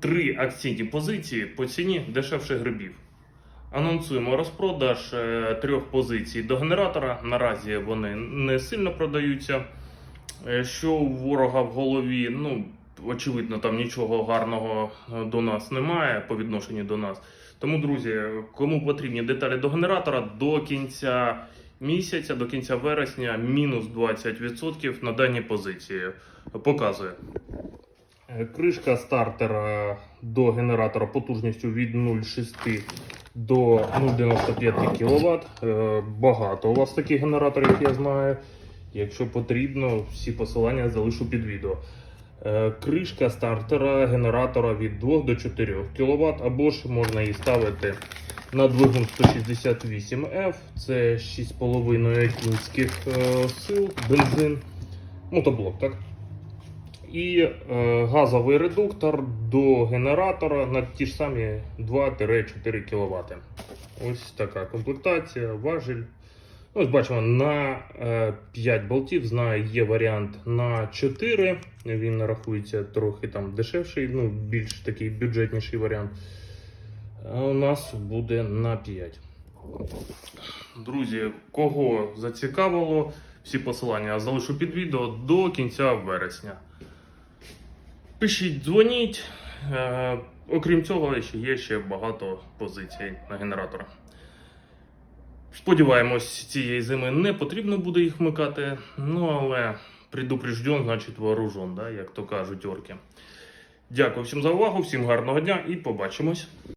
три акційні позиції по ціні дешевше грибів. Анонсуємо розпродаж е, трьох позицій до генератора. Наразі вони не сильно продаються. Е, Що у ворога в голові, ну, очевидно, там нічого гарного е, до нас немає по відношенню до нас. Тому, друзі, кому потрібні деталі до генератора, до кінця місяця, до кінця вересня, мінус 20% на дані позиції. Показує. Е, Кришка стартера до генератора потужністю від 0,6 до 0,95 кВт. Е, Багато у вас таких генераторів, я знаю. Якщо потрібно, всі посилання залишу під відео. Е, Кришка стартера генератора від 2 до 4 кВт, або ж можна її ставити на двигун 168F. Це 6,5 кінських сил, бензин, мотоблок, так? І е, газовий редуктор до генератора на ті ж самі 2-4 кВт. Ось така комплектація, важіль. Ось бачимо на е, 5 болтів. Знаю, є варіант на 4. Він рахується трохи там дешевший, ну, більш такий бюджетніший варіант. А у нас буде на 5. Друзі, кого зацікавило, всі посилання залишу під відео до кінця вересня. Пишіть, дзвоніть. Е, окрім цього, ще є ще багато позицій на генератора. Сподіваємось, цієї зими не потрібно буде їх вмикати. Ну але предупрежден, значить вооружен, да, як то кажуть орки. Дякую всім за увагу, всім гарного дня і побачимось.